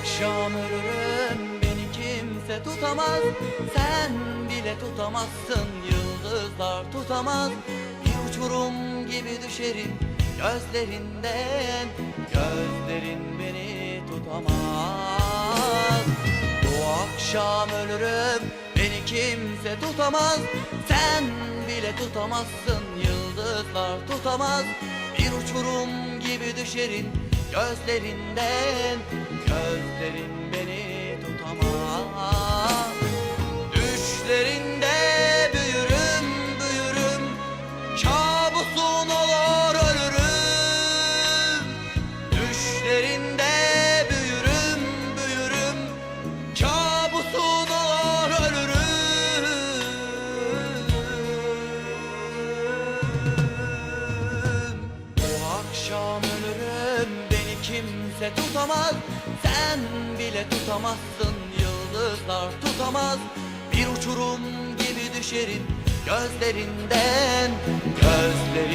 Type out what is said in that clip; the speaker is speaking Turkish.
akşam ölürüm beni kimse tutamaz. Sen bile tutamazsın yıldızlar tutamaz. Bir uçurum gibi düşerim gözlerinden. Gözlerin beni tutamaz. Bu akşam ölürüm beni kimse tutamaz. Sen bile tutamazsın yıldızlar tutamaz. Bir uçurum gibi düşerim gözlerinden Gözlerin beni tutamaz. Düşlerinde büyürüm büyürüm. Kabusun olur ölürüm. Düşlerinde büyürüm büyürüm. Kabusun olur ölürüm. Bu akşam ölürüm kimse tutamaz Sen bile tutamazsın yıldızlar tutamaz. Bir uçurum gibi düşerim gözlerinden Gözlerin